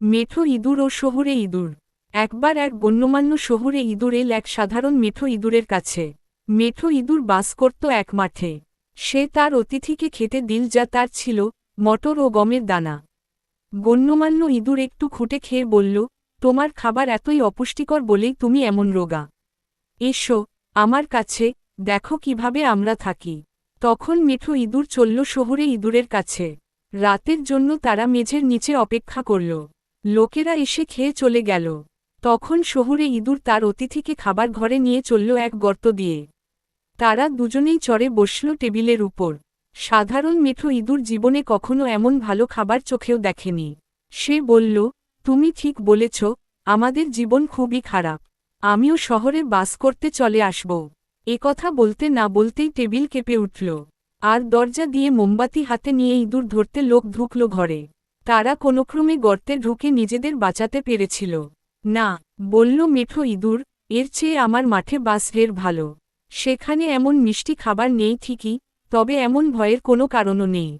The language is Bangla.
মেঠো ইঁদুর ও শহুরে ইঁদুর। একবার এক গণ্যমান্য শহুরে ইঁদুর এল এক সাধারণ মেঠো ইঁদুরের কাছে। মেঠো ইঁদুর বাস করত এক মাঠে। সে তার অতিথিকে খেতে দিল যা তার ছিল, মটর ও গমের দানা। গণ্যমান্য ইঁদুর একটু খুঁটে খেয়ে বলল, তোমার খাবার এতই অপুষ্টিকর বলেই তুমি এমন রোগা। এসো, আমার কাছে, দেখো কীভাবে আমরা থাকি। তখন মেঠো ইঁদুর চলল শহুরে ইঁদুরের কাছে। রাতের জন্য তারা মেঝের নিচে অপেক্ষা করল। লোকেরা এসে খেয়ে চলে গেল। তখন শহুরে ইঁদুর তার অতিথিকে খাবার ঘরে নিয়ে চলল এক গর্ত দিয়ে। তারা দুজনেই চড়ে বসল টেবিলের উপর। সাধারণ মেঠো ইঁদুর জীবনে কখনো এমন ভালো খাবার চোখেও দেখেনি। সে বলল, তুমি ঠিক বলেছ, আমাদের জীবন খুবই খারাপ। আমিও শহরে বাস করতে চলে আসব। কথা বলতে না বলতেই টেবিল কেঁপে উঠল। আর দরজা দিয়ে মোমবাতি হাতে নিয়ে ইঁদুর ধরতে লোক ঢুকল ঘরে। তারা কোনোক্রমে গর্তে ঢুকে নিজেদের বাঁচাতে পেরেছিল। না, বলল মিঠো ইঁদুর, এর চেয়ে আমার মাঠে বাস ঢের ভালো। সেখানে এমন মিষ্টি খাবার নেই ঠিকই, তবে এমন ভয়ের কোনো কারণও নেই।